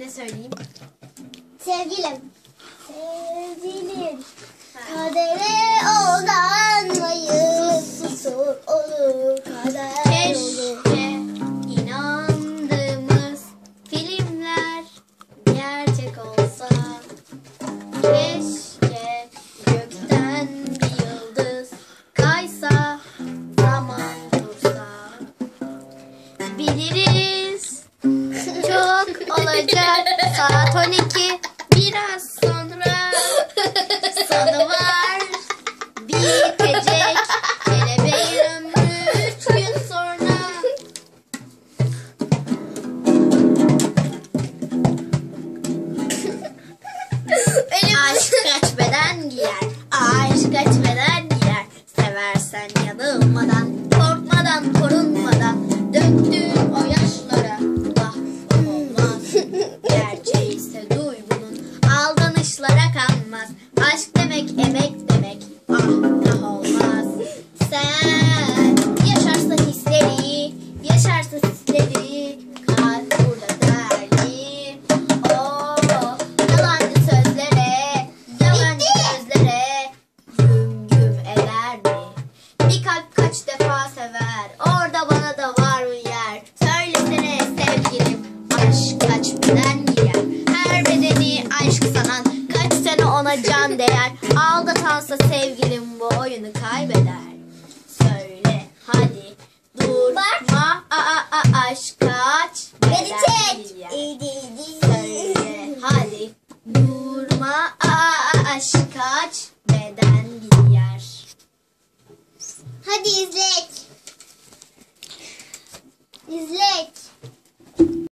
Ne söyleyeyim? Sevgilim. Sevgilim. Kadere aldanmayın. Susur olur kader olur. olacak. Saat 12. Biraz sonra salı var. Bitecek. Kelebeğin ömrü 3 gün sonra. Aşk kaçmeden giyer. Aşk kaçmeden giyer. Seversen yanılmadan, korkmadan korunma. olmaz. Aşk demek emek demek. Ah daha olmaz. Sen yaşarsa hisleri, yaşarsa hisleri. Kalp burada derli. Oh, yalancı sözlere, yalancı sözlere. Güm güm eder mi? Bir kaç defa sever. Orada bana da var mı yer? Söylesene sevgilim. Aşk kaç beden oyunu kaybeder. Söyle hadi durma a a a aşk kaç. Beni çek. Söyle. Beden bir yer. Hadi izlek. İzlek.